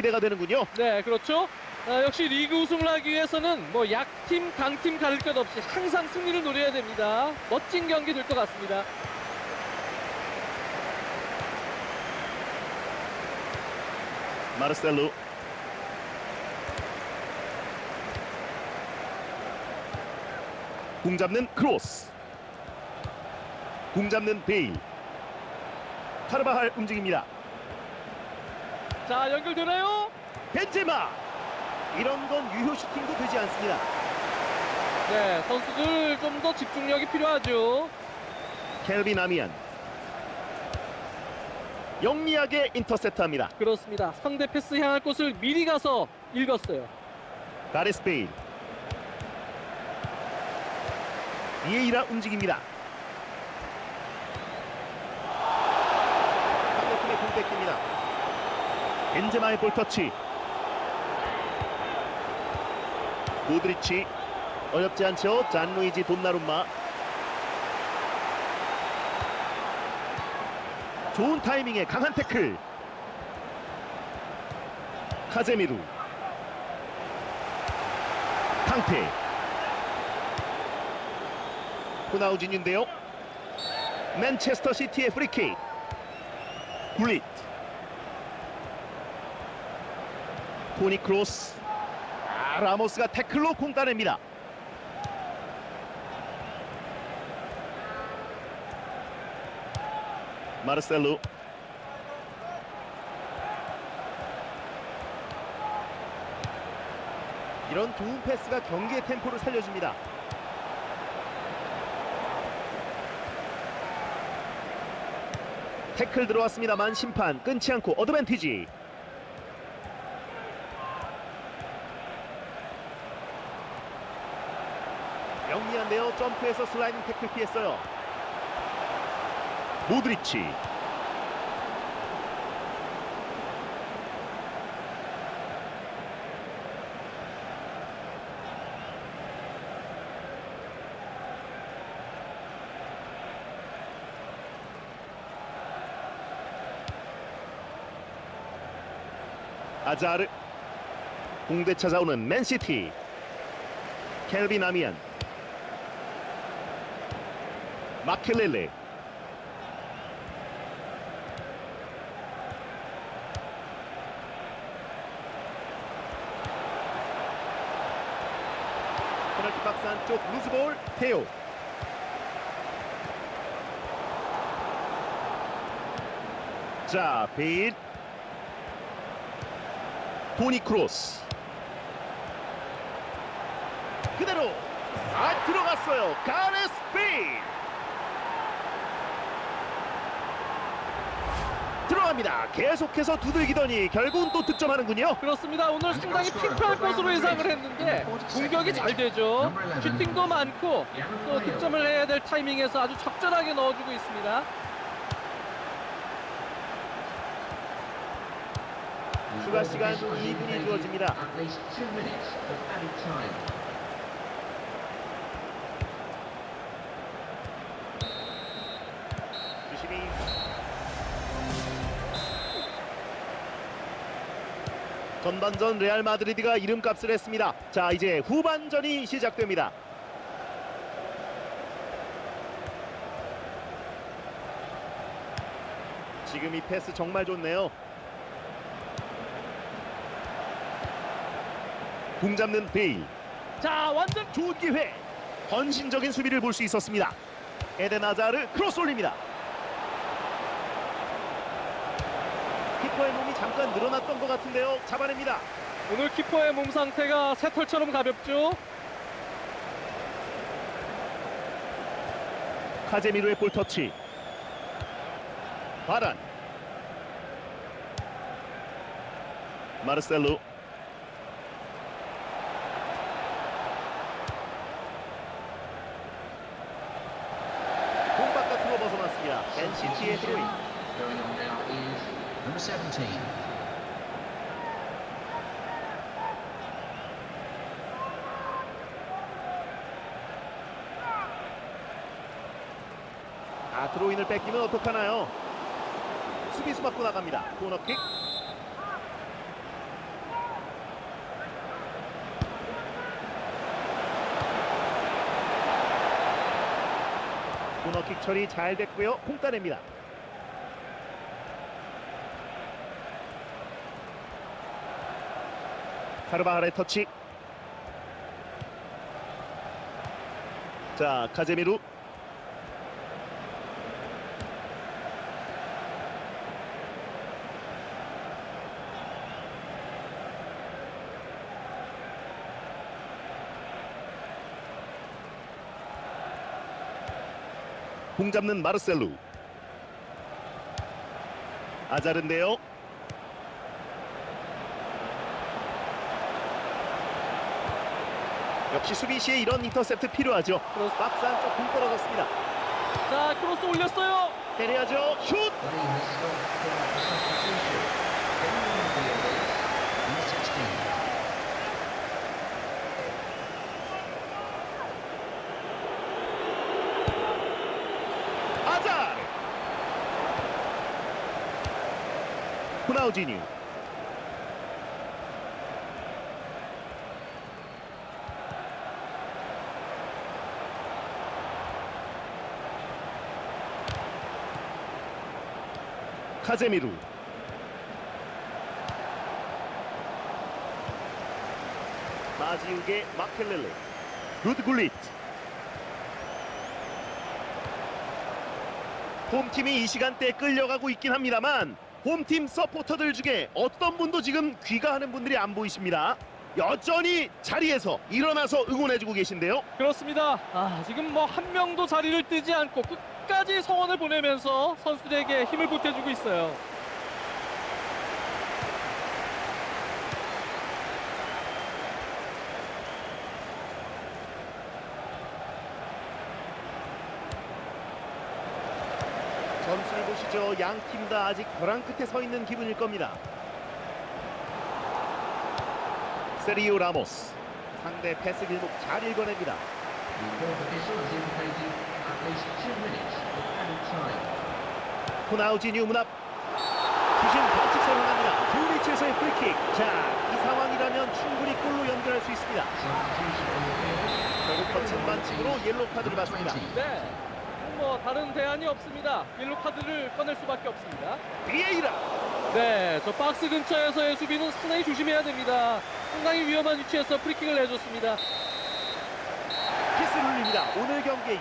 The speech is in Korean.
기대가 되는군요. 네, 그렇죠. 아, 역시 리그 우승을 하기 위해서는 뭐 약팀, 강팀 가릴 것 없이 항상 승리를 노려야 됩니다. 멋진 경기 될 것 같습니다. 마르셀로 공 잡는 크로스 공 잡는 베일 카르바할 움직입니다 자, 연결되나요? 벤제마 이런 건 유효 슈팅도 되지 않습니다 네, 선수들 좀 더 집중력이 필요하죠. 켈빈 아미안 영리하게 인터셉트합니다 그렇습니다. 상대 패스 향할 곳을 미리 가서 읽었어요. 가레스 베일 비에이라 움직입니다 상대팀의 공 뺏깁니다 벤제마의 볼터치. 모드리치 어렵지 않죠? 잔루이지 돈나룸마. 좋은 타이밍에 강한 태클. 카제미루. 탕페 호나우진인데요. 맨체스터 시티의 프리킥. 굴릿 토니 크로스 아, 라모스가 태클로 공 따냅니다 마르셀로 이런 좋은 패스가 경기의 템포를 살려줍니다. 태클 들어왔습니다만 심판 끊지 않고 어드밴티지. 영리한데요. 점프해서 슬라이딩 태클 피했어요. 모드리치. 아자르 공대 찾아오는 맨시티 켈빈 아미안 마켈렐레. 페널티 박스 안쪽 루즈볼 테오 자 베일. 토니 크로스. 그대로 아 들어갔어요. 가레스 베 들어갑니다 계속해서 두들기더니 결국은 또 득점하는군요 그렇습니다. 오늘 상당히 픽할 것으로 예상을 했는데 공격이 잘 되죠. 슈팅도 많고 또 득점을 해야 될 타이밍에서 아주 적절하게 넣어주고 있습니다. 추가 시간 2분이 주어집니다 전반전 레알 마드리드가 이름값을 했습니다. 자 이제 후반전이 시작됩니다. 지금 이 패스 정말 좋네요. 공 잡는 베일. 자, 완전 좋은 기회. 헌신적인 수비를 볼 수 있었습니다. 에덴 아자르 크로스 올립니다. 키퍼의 몸이 잠깐 늘어났던 것 같은데요. 잡아냅니다. 오늘 키퍼의 몸 상태가 새털처럼 가볍죠. 카제미로의 볼 터치. 바란. 마르셀로. 공 바깥으로 벗어났습니다. 맨시티의 드로잉. number 17. 아, 드로인을 뺏기면 어떡하나요? 수비수 맞고 나갑니다. 코너킥. 코너킥 처리 잘 됐고요. 콩따냅니다. 카르바할의 터치. 자, 카제미루. 공 잡는 마르셀루. 아자른데요. 역시 수비 시에 이런 인터셉트 필요하죠. 크로스. 박스 안쪽 공 떨어졌습니다. 자 크로스 올렸어요. 때려야죠. 슛! But he has stopped for a substitution. Everyone will be alert. Number 16. 아자! 호나우지뉴. 카제미루. 마지우게 마켈렐레. 루드굴릿. 홈팀이 이 시간대에 끌려가고 있긴 합니다만 홈팀 서포터들 중에 어떤 분도 지금 귀가하는 분들이 안 보이십니다. 여전히 자리에서 일어나서 응원해주고 계신데요. 그렇습니다. 아 지금 뭐 한 명도 자리를 뜨지 않고 끝까지 성원을 보내면서 선수들에게 힘을 보태주고 있어요. 점수를 보시죠. 양 팀 다 아직 벼랑 끝에 서 있는 기분일 겁니다. 세리오 라모스 상대 패스 길목 잘 읽어냅니다. 호나우지뉴 문 앞. 주심 반칙 선언합니다. 듀리치에서의 프리킥. 자, 이 상황이라면 충분히 골로 연결할 수 있습니다. 결국 거친 반칙으로 옐로 카드를 받습니다. 20. 네. 뭐 다른 대안이 없습니다. 옐로 카드를 꺼낼 수밖에 없습니다. 비에이라. 네, 저 박스 근처에서의 수비는 상당히 조심해야 됩니다. 상당히 위험한 위치에서 프리킥을 내줬습니다. 키스 눌립니다. 오늘 경기에